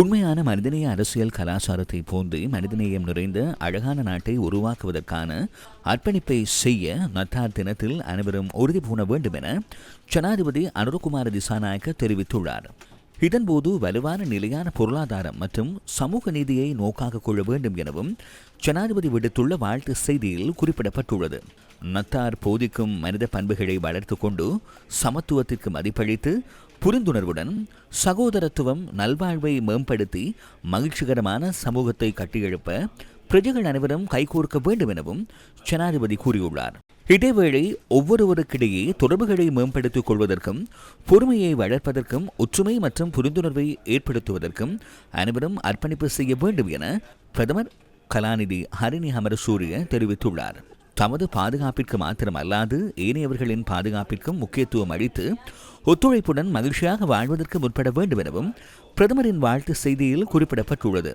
உண்மையான மனிதநேய அரசியல் கலாச்சாரத்தை போன்று மனிதநேயம் நிறைந்த அழகான நாட்டை உருவாக்குவதற்கான அர்ப்பணிப்பை செய்ய நத்தார் தினத்தில் அனைவரும் உறுதி பூண வேண்டும் என ஜனாதிபதி அனுரகுமார திசாநாயக்க தெரிவித்துள்ளார். இதன்போது வலுவான நிலையான பொருளாதாரம் மற்றும் சமூக நீதியை நோக்காக கொள்ள வேண்டும் எனவும் ஜனாதிபதி விடுத்துள்ள வாழ்த்து செய்தியில் குறிப்பிடப்பட்டுள்ளது. நத்தார் போதிக்கும் மனித பண்புகளை வளர்த்து கொண்டு சமத்துவத்திற்கு மதிப்பளித்து புரிந்துணர்வுடன் சகோதரத்துவம் நல்வாழ்வை மேம்படுத்தி மகிழ்ச்சிகரமான சமூகத்தை கட்டியெழுப்ப பிரஜைகள் அனைவரும் கைகோர்க்க வேண்டும் எனவும் ஜனாதிபதி கூறியுள்ளார். இதேவேளை ஒவ்வொருவருக்கிடையே தொடர்புகளை மேம்படுத்திக் கொள்வதற்கும் பொறுமையை வளர்ப்பதற்கும் ஒற்றுமை மற்றும் புரிந்துணர்வை ஏற்படுத்துவதற்கும் அனைவரும் அர்ப்பணிப்பு செய்ய வேண்டும் என பிரதமர் கலாநிதி ஹரிணி அமரசூரிய தெரிவித்துள்ளார். தமது பாதுகாப்பிற்கு மாத்திரமல்லாது ஏனையவர்களின் பாதுகாப்பிற்கும் முக்கியத்துவம் அளித்து ஒத்துழைப்புடன் மகிழ்ச்சியாக வாழ்வதற்கு முற்பட வேண்டும் எனவும் பிரதமரின் வாழ்த்து செய்தியில் குறிப்பிடப்பட்டுள்ளது.